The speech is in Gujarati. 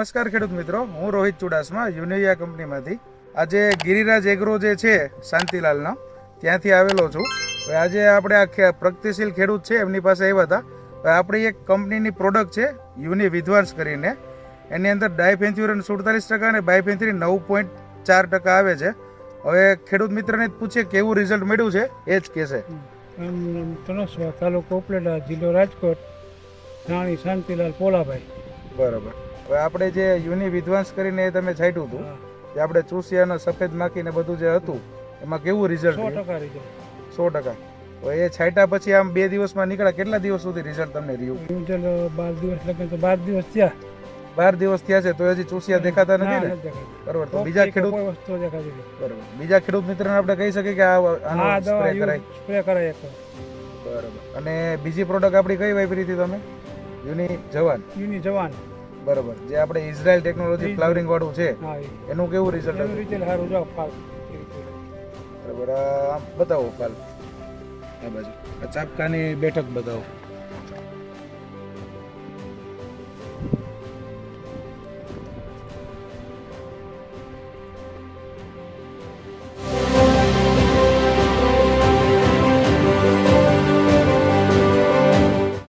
નમસ્કાર ખેડૂત મિત્રો હું રોહિત ચુડાસમા યુનિયા કંપનીમાંથી. આજે ગિરિરાજ એગ્રો જે છે શાંતિલાલનો ત્યાંથી આવેલો છું. હવે આજે આપણે આ પ્રગતિશીલ ખેડૂત છે એમની પાસે આવ્યા હતા. હવે આપણી એક કંપનીની પ્રોડક્ટ છે યુનિ વિધ્વાંસ કરીને. એની અંદર ડાયફેન્થ્યુરન સુડતાલીસ ટકા અને બાયફેન્થ્યુરિન નવ પોઈન્ટ ચાર ટકા આવે છે. હવે ખેડૂત મિત્રને જ પૂછીએ કેવું રિઝલ્ટ મળ્યું છે એ જ કહેશે. તાલુકો ઉપલેટા જિલ્લો રાજકોટ રાણી શાંતિલાલ પોલાભાઈ. બરાબર. હવે આપણે જે યુનિ વિધ્વંસ કરીને એ તમે છાંટ્યું હતું જે આપણે ચૂસિયાનો સફેદ માખીને બધું જે હતું એમાં કેવું રિઝલ્ટ સો ટકા એ છાંટ્યા પછી આમ બે દિવસમાં નીકળ્યા કેટલા દિવસ સુધી રિઝલ્ટ તમને રહ્યું? બાર દિવસ લગે તો બાર દિવસ થયા. બાર દિવસ થયા છે તો હજી ચૂસિયા દેખાતા નથી ના, બરોબર તો બીજા ખેડૂત. બરોબર. બીજા ખેડૂત મિત્રોને આપણે કહી શકીએ કે આ આનો સ્પ્રે કરાય. સ્પ્રે કરાય એક બરોબર. અને બીજી પ્રોડક્ટ આપણી કઈ વાપરી હતી તમે? યુની જવાન. યુની જવાન. બરોબર. જે આપણે ઇઝરાયલ ટેકનોલોજી ફ્લાવરિંગ વાળું છે એનું કેવું રિઝલ્ટ એનું રિઝલ્ટ સારું જો ફાલ બરાબર. બતાવો ફાલ આ બાજુ. આ ચાપકાની બેઠક બતાવો.